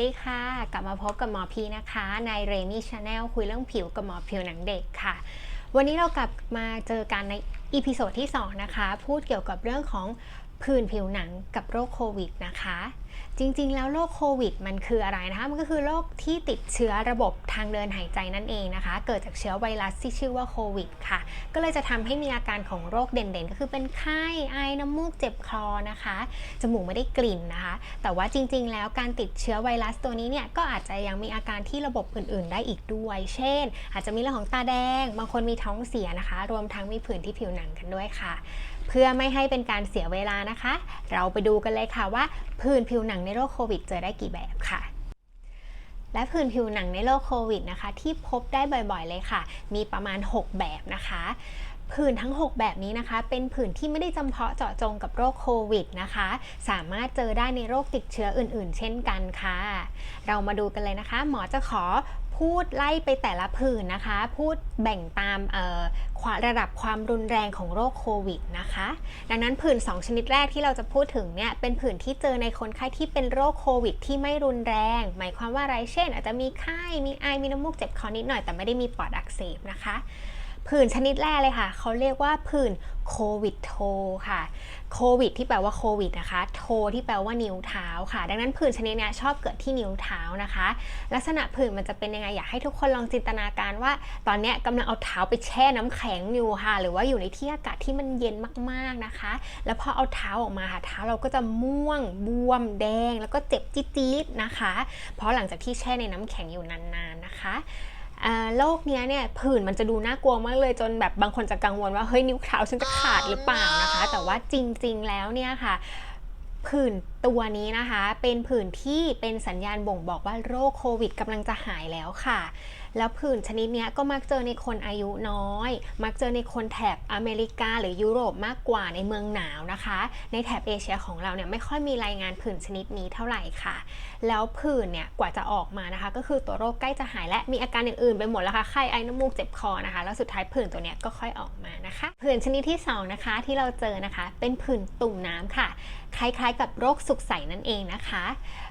ดีค่ะ กลับมาพบกับหมอพีนะคะ ในเรมี่ชาแนลคุยเรื่องผิวกับหมอผิวหนังเด็กค่ะ วันนี้เรากลับมาเจอกันในอีพิโซดที่ 2 นะคะ พูดเกี่ยวกับเรื่องของ ผื่นผิวหนังกับโรคโควิดนะคะ จริงๆ แล้วโรคโควิดมันคืออะไรนะคะ มันก็คือโรคที่ติดเชื้อระบบทางเดินหายใจนั่นเองนะคะ เกิดจากเชื้อไวรัสที่ชื่อว่าโควิดค่ะ ก็เลยจะทำให้มีอาการของโรคเด่นๆ ก็คือเป็นไข้ไอน้ำมูกเจ็บคอนะคะ จมูกไม่ได้กลิ่นนะคะ แต่ว่าจริงๆ แล้วการติดเชื้อไวรัสตัวนี้เนี่ยก็อาจจะยังมีอาการที่ระบบอื่นๆ ได้อีกด้วย เช่น อาจจะมีเรื่องของตาแดง บางคนมีท้องเสียนะคะ รวมทั้งมีผื่นที่ผิวหนังกันด้วยค่ะ เพื่อไม่ให้เป็นการเสียเวลานะคะ เราไปดูกันเลยค่ะว่าผื่นผิวหนังในโรคโควิด เจอได้กี่แบบค่ะและผื่นผิวหนังในโรคโควิดนะคะ ที่พบได้บ่อยๆเลยค่ะ มีประมาณ 6 แบบนะคะผื่นทั้ง 6 แบบนี้นะคะ เป็นผื่นที่ไม่ได้จำเพาะเจาะจงกับโรคโควิดนะคะ สามารถเจอได้ในโรคติดเชื้ออื่นๆ เช่นกันค่ะ เรามาดูกันเลยนะคะ หมอจะขอ พูดไล่ไปแต่ละผื่นนะคะ พูดแบ่งตามาระดับความรุนแรงของโรคโควิดนะคะ ดังนั้นผื่น 2 ชนิดแรกที่เราจะพูดถึงเนี่ยเป็นผื่นที่เจอในคนไข้ที่เป็นโรคโควิด ที่ไม่รุนแรง หมายความว่าอะไรเช่น อาจจะมีไข้ มีไอ มีน้ำมูกเจ็บคอนิดหน่อยแต่ไม่ได้มีปอดอักเสบนะคะ ผื่นชนิดแรกเลยค่ะ เขาเรียกว่าผื่นโควิดโทค่ะโควิดที่แปลว่าโควิดนะคะ โทที่แปลว่านิ้วเท้าค่ะ ดังนั้นผื่นชนิดนี้ชอบเกิดที่นิ้วเท้านะคะ ลักษณะผื่นมันจะเป็นยังไงอยากให้ทุกคนลองจินตนาการว่า ตอนนี้ยกำลังเอาเท้าไปแช่น้ำแข็งอยู่ค่ะ หรือว่าอยู่ในที่อากาศที่มันเย็นมากๆนะคะ แล้วพอเอาเท้าออกมาค่ะเท้าเราก็จะม่วง บวม แดง แล้วก็เจ็บจี๊ดๆนะคะ เพราะหลังจากที่แช่ในน้ำแข็งอยู่นานๆนะคะ โรคเนี้ยเนี่ยผื่นมันจะดูน่ากลัวมากเลยจนแบบบางคนจะกังวลว่าเฮ้ยนิ้วเท้าฉันจะขาดหรือเปล่านะคะ แต่ว่าจริง ๆ แล้วเนี่ยค่ะ ผื่นตัวนี้นะคะเป็นผื่นที่เป็นสัญญาณบ่งบอกว่าโรคโควิดกำลังจะหายแล้วค่ะ แล้วผื่นชนิดเนี้ยก็มักเจอในคนอายุน้อย มักเจอในคนแถบอเมริกาหรือยุโรปมากกว่าในเมืองหนาวนะคะ ในแถบเอเชียของเราเนี่ยไม่ค่อยมีรายงานผื่นชนิดนี้เท่าไหร่ค่ะ แล้วผื่นเนี่ยกว่าจะออกมานะคะ ก็คือตัวโรคใกล้จะหายและมีอาการอื่นๆไปหมดแล้วค่ะไข้ไอน้ำมูกเจ็บคอนะคะ แล้วสุดท้ายผื่นตัวเนี้ยก็ค่อยออกมานะคะผื่นชนิดที่สองนะคะที่เราเจอนะคะ เป็นผื่นตุ่มน้ำค่ะ คล้ายๆกับโรคสุกใสนั่นเองนะคะ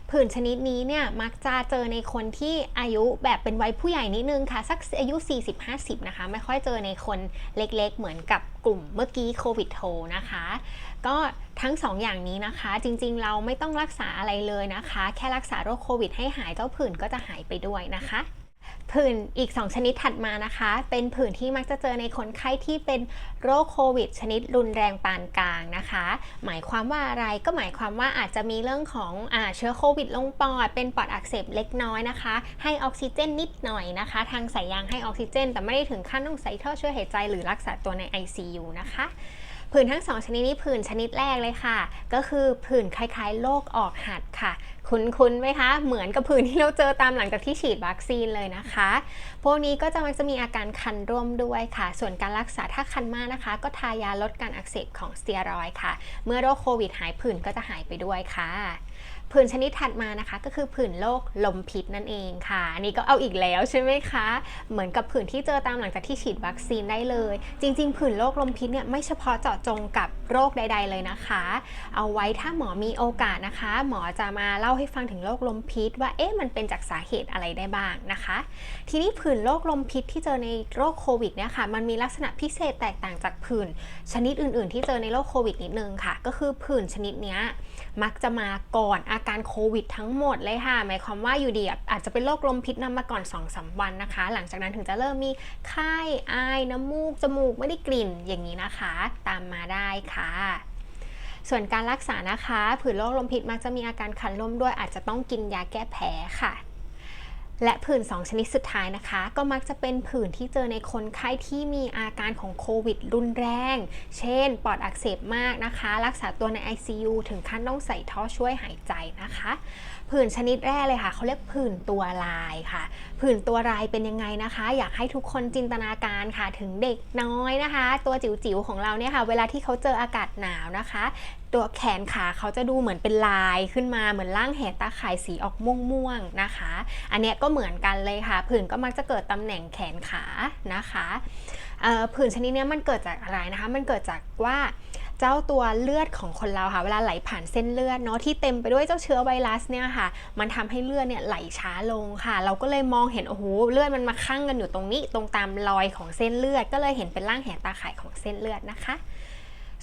ผื่นชนิดนี้เนี่ยมักจะเจอในคนที่อายุแบบเป็นวัยผู้ใหญ่นิดนึงค่ะ สักอายุ 40-50 นะคะ ไม่ค่อยเจอในคนเล็กๆ เหมือนกับกลุ่มเมื่อกี้โควิดโทนะคะ ก็ทั้งสองอย่างนี้นะคะ จริงๆเราไม่ต้องรักษาอะไรเลยนะคะ แค่รักษาโรคโควิดให้หายเจ้าผื่นก็จะหายไปด้วยนะคะ ผื่นอีก 2 ชนิดถัดมานะคะ เป็นผื่นที่มักจะเจอในคนไข้ที่เป็นโรคโควิด ชนิดรุนแรงปานกลางนะคะ หมายความว่าอะไรก็หมายความว่าอาจจะมีเรื่องของอเชื้อโควิดลงปอด เป็นปอดอักเสบเล็กน้อยนะคะ ให้ออกซิเจนนิดหน่อยนะคะ ทางสายยางให้ออกซิเจน แต่ไม่ได้ถึงขั้นต้องใส่ท่อช่วยหายใจหรือรักษาตัวใน ICU นะคะ ผื่นทั้งสองชนิดนี้ผื่นชนิดแรกเลยค่ะ ก็คือผื่นคล้ายๆโรคออกหัดค่ะ คุ้นๆไหมคะ เหมือนกับผื่นที่เราเจอตามหลังจากที่ฉีดวัคซีนเลยนะคะ พวกนี้ก็จะมักจะมีอาการคันร่วมด้วยค่ะ ส่วนการรักษาถ้าคันมากนะคะ ก็ทายาลดการอักเสบของสเตียรอยค่ะ เมื่อโรคโควิดหายผื่นก็จะหายไปด้วยค่ะผื่นชนิดถัดมานะคะก็คือผื่นโรคลมพิษนั่นเองค่ะ อันนี้ก็เอาอีกแล้วใช่ไหมคะ เหมือนกับผื่นที่เจอตามหลังจากที่ฉีดวัคซีนได้เลย จริง ๆ ผื่นโรคลมพิษเนี่ยไม่เฉพาะเจาะจงกับโรคใด ๆ เลยนะคะ เอาไว้ถ้าหมอมีโอกาสนะคะ หมอจะมาเล่าให้ฟังถึงโรคลมพิษ ว่าเอ๊ะมันเป็นจากสาเหตุอะไรได้บ้างนะคะ ทีนี้ผื่นโรคลมพิษที่เจอในโรคโควิดเนี่ยค่ะมันมีลักษณะพิเศษแตกต่างจากผื่นชนิดอื่น ๆ ที่เจอในโรคโควิดนิดนึงค่ะ ก็คือผื่นชนิดนี้มักจะมาก่อนอาการโควิดทั้งหมดเลยค่ะ หมายความว่าอยู่ดีอะอาจจะเป็นโรคลมพิษนำมาก่อน2อสวันนะคะ หลังจากนั้นถึงจะเริ่มมีไข้อน้ำมูก จมูกไม่ได้กลิ่นอย่างนี้นะคะ ตามมาได้ค่ะ ส่วนการรักษานะคะ ผื่นโรคลมพิษมักจะมีอาการคันลมด้วยอาจจะต้องกินยาแก้แพ้ค่ะ และผื่น 2 ชนิดสุดท้ายนะคะ ก็มักจะเป็นผื่นที่เจอในคนไข้ที่มีอาการของโควิดรุนแรง เช่น ปอดอักเสบมากนะคะ รักษาตัวใน ICU ถึงขั้นต้องใส่ท่อช่วยหายใจนะคะ ผื่นชนิดแรกเลยค่ะเขาเรียกผื่นตัวลายค่ะ ผื่นตัวลายเป็นยังไงนะคะ อยากให้ทุกคนจินตนาการค่ะถึงเด็กน้อยนะคะ ตัวจิ๋วๆของเราเนี่ยค่ะ เวลาที่เขาเจออากาศหนาวนะคะ ตัวแขนขาเขาจะดูเหมือนเป็นลายขึ้นมาเหมือนร่างแหตาข่ายสีออกม่วงๆนะคะ อันเนี้ยก็เหมือนกันเลยค่ะ ผื่นก็มักจะเกิดตำแหน่งแขนขานะคะผื่นชนิดนี้มันเกิดจากอะไรนะคะ มันเกิดจากว่าเจ้าตัวเลือดของคนเราค่ะเวลาไหลผ่านเส้นเลือดเนาะที่เต็มไปด้วยเจ้าเชื้อไวรัสเนี่ยค่ะ มันทำให้เลือดเนี่ยไหลช้าลงค่ะ เราก็เลยมองเห็นโอ้โหเลือดมันมาคั่งกันอยู่ตรงนี้ ตรงตามรอยของเส้นเลือด ก็เลยเห็นเป็นร่างแหตาข่ายของเส้นเลือดนะคะ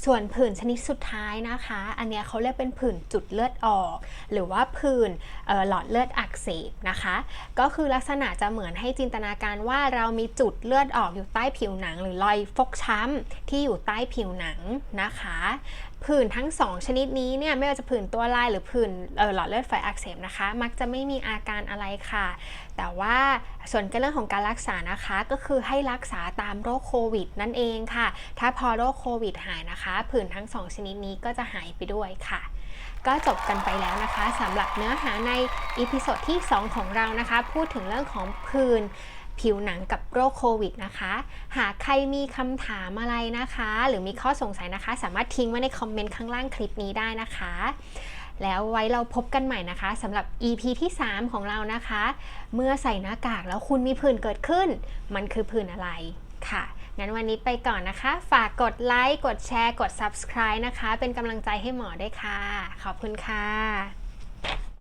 ส่วนผื่นชนิดสุดท้ายนะคะ อันนี้เขาเรียกเป็นผื่นจุดเลือดออก หรือว่าผื่นหลอดเลือดอักเสบนะคะ ก็คือลักษณะจะเหมือนให้จินตนาการว่าเรามีจุดเลือดออกอยู่ใต้ผิวหนัง หรือรอยฟกช้ำที่อยู่ใต้ผิวหนังนะคะ ผื่นทั้ง 2 ชนิดนี้เนี่ยไม่ว่าจะผื่นตัวลายหรือผื่นหลอดเลือดฝอยอักเสบนะคะ มักจะไม่มีอาการอะไรค่ะ แต่ว่าส่วนเรื่องของการรักษานะคะก็คือให้รักษาตามโรคโควิด นั่นเองค่ะ ถ้าพอโรคโควิดหายนะคะ ผื่นทั้ง 2 ชนิดนี้ก็จะหายไปด้วยค่ะก็จบกันไปแล้วนะคะสำหรับเนื้อหาในอีพิโซดที่ 2 ของเรานะคะ พูดถึงเรื่องของผื่น ผิวหนังกับโรคโควิดนะคะ หากใครมีคำถามอะไรนะคะ หรือมีข้อสงสัยนะคะ สามารถทิ้งไว้ในคอมเมนต์ข้างล่างคลิปนี้ได้นะคะ แล้วไว้เราพบกันใหม่นะคะสำหรับ EP ที่ 3 ของเรานะคะ เมื่อใส่หน้ากากแล้วคุณมีผื่นเกิดขึ้น มันคือผื่นอะไรค่ะ งั้นวันนี้ไปก่อนนะคะ ฝากกดไลค์ กดแชร์ กด subscribe นะคะ เป็นกำลังใจให้หมอด้วยค่ะ ขอบคุณค่ะ